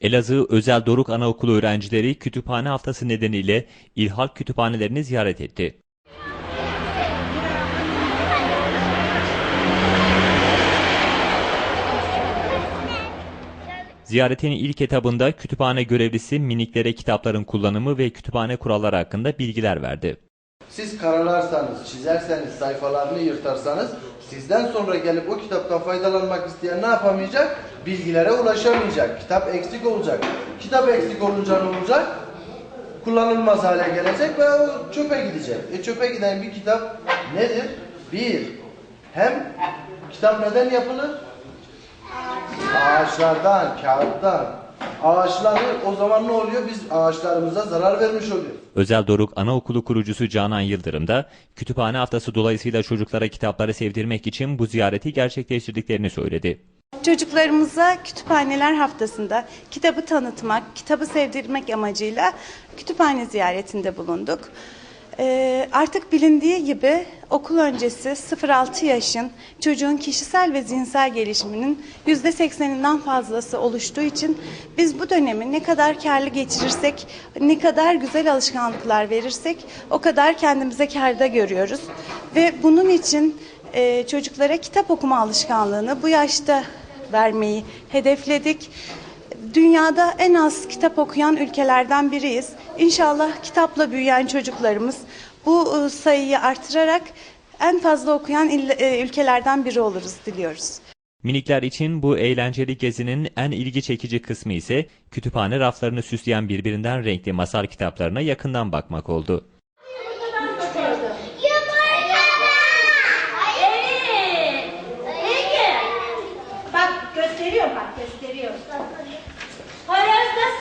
Elazığ Özel Doruk Anaokulu öğrencileri kütüphane haftası nedeniyle İlhak kütüphanelerini ziyaret etti. Ziyaretin ilk etabında kütüphane görevlisi miniklere kitapların kullanımı ve kütüphane kuralları hakkında bilgiler verdi. Siz karalarsanız, çizerseniz, sayfalarını yırtarsanız sizden sonra gelip o kitaptan faydalanmak isteyen ne yapamayacak? Bilgilere ulaşamayacak. Kitap eksik olacak. Kitap eksik olunca ne olacak? Kullanılmaz hale gelecek ve o çöpe gidecek. E çöpe giden bir kitap nedir? Bir, hem kitap neden yapılır? Ağaçlardan, kağıttan. Ağaçları o zaman ne oluyor? Biz ağaçlarımıza zarar vermiş oluyoruz. Özel Doruk Anaokulu kurucusu Canan Yıldırım da kütüphane haftası dolayısıyla çocuklara kitapları sevdirmek için bu ziyareti gerçekleştirdiklerini söyledi. Çocuklarımıza kütüphaneler haftasında kitabı tanıtmak, kitabı sevdirmek amacıyla kütüphane ziyaretinde bulunduk. Ee, artık bilindiği gibi okul öncesi 0-6 yaşın çocuğun kişisel ve zihinsel gelişiminin %80'inden fazlası oluştuğu için biz bu dönemi ne kadar karlı geçirirsek, ne kadar güzel alışkanlıklar verirsek o kadar kendimize karda görüyoruz. Ve bunun için e, çocuklara kitap okuma alışkanlığını bu yaşta vermeyi hedefledik. Dünyada en az kitap okuyan ülkelerden biriyiz. İnşallah kitapla büyüyen çocuklarımız bu e, sayıyı artırarak en fazla okuyan e, ülkelerden biri oluruz diliyoruz. Minikler için bu eğlenceli gezinin en ilgi çekici kısmı ise kütüphane raflarını süsleyen birbirinden renkli masal kitaplarına yakından bakmak oldu. gösteriyorum bak gösteriyorum. Horoz nasıl